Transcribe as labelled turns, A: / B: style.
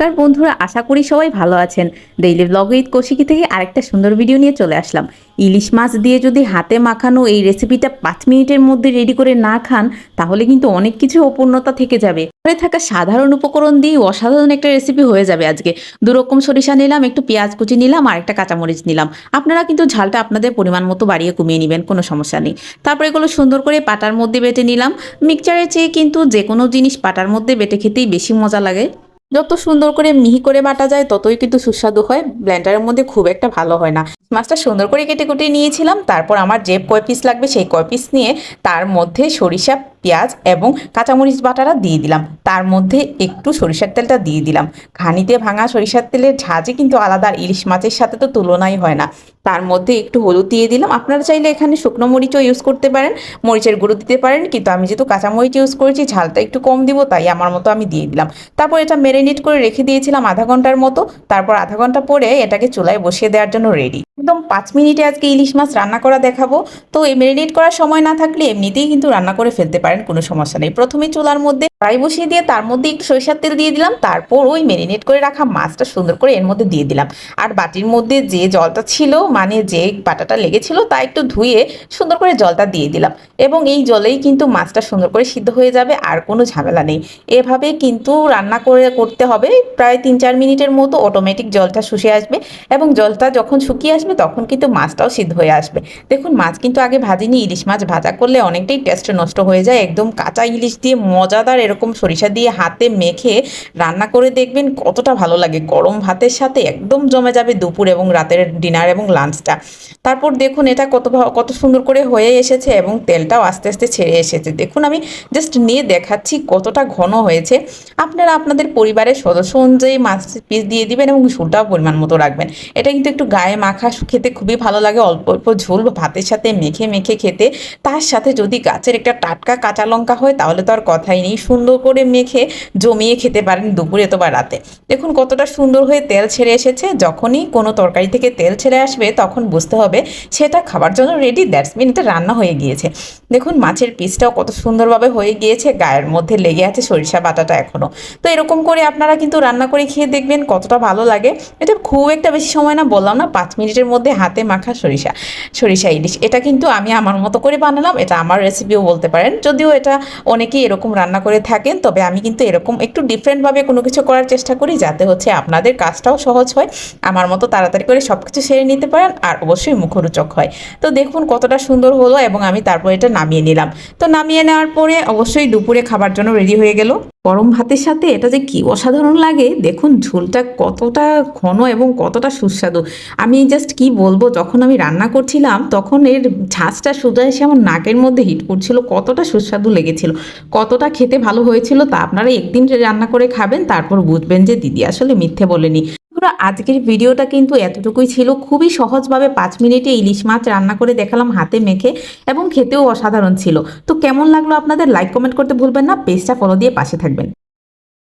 A: নমস্কার বন্ধুরা, আশা করি সবাই ভালো আছেন। ডেইলি ব্লগ উইথ কৌশিকি থেকে আরেকটা সুন্দর ভিডিও নিয়ে চলে আসলাম। ইলিশ মাছ দিয়ে যদি হাতে মাখানো এই রেসিপিটা পাঁচ মিনিটের মধ্যে রেডি করে না খান, তাহলে কিন্তু অনেক কিছু অপূর্ণতা থেকে যাবে। ঘরে থাকা সাধারণ উপকরণ দিয়ে অসাধারণ একটা রেসিপি হয়ে যাবে আজকে। দু রকম সরিষা নিলাম, একটু পেঁয়াজ কুচি নিলাম, আর একটা কাঁচামরিচ নিলাম। আপনারা কিন্তু ঝালটা আপনাদের পরিমাণ মতো বাড়িয়ে কমিয়ে নেবেন, কোনো সমস্যা নেই। তারপর এগুলো সুন্দর করে পাটার মধ্যে বেটে নিলাম। মিক্সচারের চেয়ে কিন্তু যে কোনো জিনিস পাটার মধ্যে বেটে খেতেই বেশি মজা লাগে। যত সুন্দর করে মিহি করে বাটা যায়, ততই কিন্তু সুস্বাদু হয়। ব্লেন্ডারের মধ্যে খুব একটা ভালো হয় না। মাছটা সুন্দর করে কেটে কুটে নিয়েছিলাম। তারপর আমার যে কয় পিস লাগবে, সেই কয় পিস নিয়ে তার মধ্যে সরিষা পেঁয়াজ এবং কাঁচামরিচ বাটাটা দিয়ে দিলাম। তার মধ্যে একটু সরিষার তেলটা দিয়ে দিলাম। ঘানিতে ভাঙা সরিষার তেলের ঝাঁজে কিন্তু আলাদা ইলিশ মাছের সাথে তো তুলনাই হয় না। তার মধ্যে একটু হলুদ দিয়ে দিলাম। আপনারা চাইলে এখানে শুকনো মরিচও ইউজ করতে পারেন, মরিচের গুঁড়ো দিতে পারেন, কিন্তু আমি যেহেতু কাঁচামরিচ ইউজ করেছি, ঝালটা একটু কম দিব, তাই আমার মতো আমি দিয়ে দিলাম। তারপর এটা ম্যারিনেট করে রেখে দিয়েছিলাম আধা ঘণ্টার মতো। তারপর আধা ঘণ্টা পরে এটাকে চুলায় বসিয়ে দেওয়ার জন্য রেডি একদম পাঁচ মিনিটে আজকে ইলিশ মাছ রান্না করা দেখাবো। তো এই ম্যারিনেট করার সময় না থাকলে এমনিতেই কিন্তু রান্না করে ফেলতে পারেন, কোনো সমস্যা নেই। প্রথমে চুলার মধ্যে ফ্রাই বসিয়ে দিয়ে তার মধ্যে একটু সরিষার তেল দিয়ে দিলাম, তারপর ওই ম্যারিনেট করে রাখা মাছটা সুন্দর করে এর মধ্যে দিয়ে দিলাম। আর বাটির মধ্যে যে জলটা ছিল মানে যে বাটাটা লেগেছিল, তা একটু ধুয়ে সুন্দর করে জলটা দিয়ে দিলাম। এবং এই জলেই কিন্তু মাছটা সুন্দর করে সিদ্ধ হয়ে যাবে, আর কোনো ঝামেলা নেই। এভাবে কিন্তু রান্না করে করতে হবে, প্রায় তিন চার মিনিটের মতো অটোমেটিক জলটা শুষে আসবে। এবং জলটা যখন শুকিয়ে আসবে তখন কিন্তু মাছটাও সিদ্ধ হয়ে আসবে। দেখুন, মাছ কিন্তু আগে ভাজিনি, ইলিশ মাছ ভাজা করলে অনেকটাই টেস্ট নষ্ট হয়ে যায়। একদম কাঁচা ইলিশ দিয়ে মজাদার এরকম সরিষা দিয়ে হাতে মেখে রান্না করে দেখবেন কতটা ভালো লাগে। গরম ভাতের সাথে একদম জমে যাবে দুপুর এবং রাতের ডিনার এবং লাঞ্চটা। তারপর দেখুন, এটা কত কত সুন্দর করে হয়ে এসেছে এবং তেলটাও আস্তে আস্তে ছেড়ে এসেছে। দেখুন, আমি জাস্ট নিয়ে দেখাচ্ছি কতটা ঘন হয়েছে। আপনারা আপনাদের পরিবারের সদস্য অনুযায়ী মাছ পিস দিয়ে দিবেন এবং ঝোলটাও পরিমাণ মতো রাখবেন। এটা কিন্তু একটু গায়ে মাখা খেতে খুবই ভালো লাগে। অল্প অল্প ঝোল ভাতের সাথে মেখে মেখে খেতে। তার সাথে যদি গাছের একটা টাটকা কাঁচা লঙ্কা হয়, তাহলে তো আর কথাই নেই। সুন্দর করে মেখে জমিয়ে খেতে পারেন দুপুরে তো বা রাতে। দেখুন কতটা সুন্দর হয়ে তেল ছেড়ে এসেছে। যখনই কোনো তরকারি থেকে তেল ছেড়ে আসবে, তখন বুঝতে হবে সেটা খাবার জন্য রেডি দ্যাটস মিন এটা রান্না হয়ে গিয়েছে। দেখুন মাছের পিসটাও কত সুন্দরভাবে হয়ে গিয়েছে। গায়ের মধ্যে লেগে আছে সরিষা বাটাটা এখনও তো এরকম করে আপনারা কিন্তু রান্না করে খেয়ে দেখবেন কতটা ভালো লাগে। এটা খুব একটা বেশি সময় না, বললাম না, পাঁচ মিনিটের মধ্যে হাতে মাখা সরিষা সরিষা ইলিশ। এটা কিন্তু আমি আমার মতো করে বানালাম, এটা আমার রেসিপিও বলতে পারেন। যদিও এটা অনেকেই এরকম রান্না করে থাকেন, তবে আমি কিন্তু এরকম একটু ডিফারেন্টভাবে কোনো কিছু করার চেষ্টা করি, যাতে হচ্ছে আপনাদের কাজটাও সহজ হয়, আমার মতো তাড়াতাড়ি করে সব কিছু সেরে নিতে পারেন, আর অবশ্যই মুখরোচক হয়। তো দেখুন কতটা সুন্দর হলো, এবং আমি তারপর এটা নামিয়ে নিলাম। তো নামিয়ে নেওয়ার পরে অবশ্যই দুপুরে খাবার জন্য রেডি হয়ে গেল। গরম ভাতের সাথে এটা যে কি অসাধারণ লাগে, দেখুন ঝোলটা কতটা ঘন এবং কতটা সুস্বাদু। আমি জাস্ট কি বলব, যখন আমি রান্না করছিলাম, তখন এর ঝাঁজটা সোজা এসে আমার নাকের মধ্যে হিট করছিল, কতটা সুস্বাদু লেগেছিল, কতটা খেতে ভালো হয়েছিল তা আপনারা একদিন রান্না করে খাবেন, তারপর বুঝবেন যে দিদি আসলে মিথ্যে বলেনি। বন্ধুরা, আজকের ভিডিওটা কিন্তু এতটুকুই ছিল। খুবই সহজভাবে পাঁচ মিনিটে ইলিশ মাছ রান্না করে দেখালাম হাতে মেখে এবং খেতেও অসাধারণ ছিল। তো কেমন লাগল আপনাদের? লাইক কমেন্ট করতে ভুলবেন না। পেজটা ফলো দিয়ে পাশে থাকবেন।